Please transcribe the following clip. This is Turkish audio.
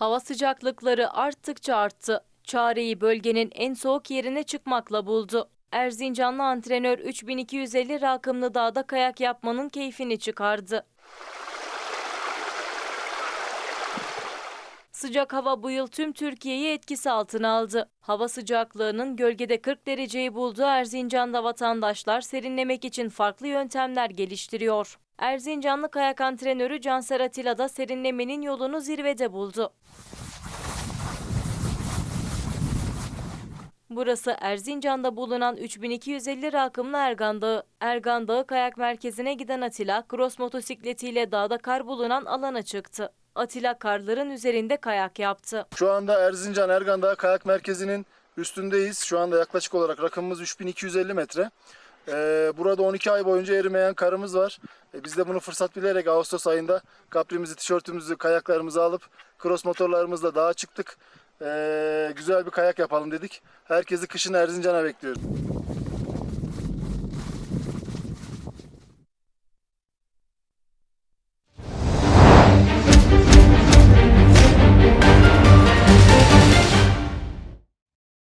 Hava sıcaklıkları arttıkça arttı. Çareyi bölgenin en soğuk yerine çıkmakla buldu. Erzincanlı antrenör 3250 rakımlı dağda kayak yapmanın keyfini çıkardı. Sıcak hava bu yıl tüm Türkiye'yi etkisi altına aldı. Hava sıcaklığının gölgede 40 dereceyi bulduğu Erzincan'da vatandaşlar serinlemek için farklı yöntemler geliştiriyor. Erzincanlı kayak antrenörü Canser Atilla da serinlemenin yolunu zirvede buldu. Burası Erzincan'da bulunan 3250 rakımlı Ergan Dağı. Ergan Dağı Kayak Merkezi'ne giden Atilla, cross motosikletiyle dağda kar bulunan alana çıktı. Atilla karların üzerinde kayak yaptı. Şu anda Erzincan Ergan Dağı Kayak Merkezi'nin üstündeyiz. Şu anda yaklaşık olarak rakımımız 3250 metre. Ee, burada 12 ay boyunca erimeyen karımız var. Ee, biz de bunu fırsat bilerek Ağustos ayında kaprimizi, tişörtümüzü, kayaklarımızı alıp cross motorlarımızla dağa çıktık. Ee, güzel bir kayak yapalım dedik. Herkesi kışın Erzincan'a bekliyoruz.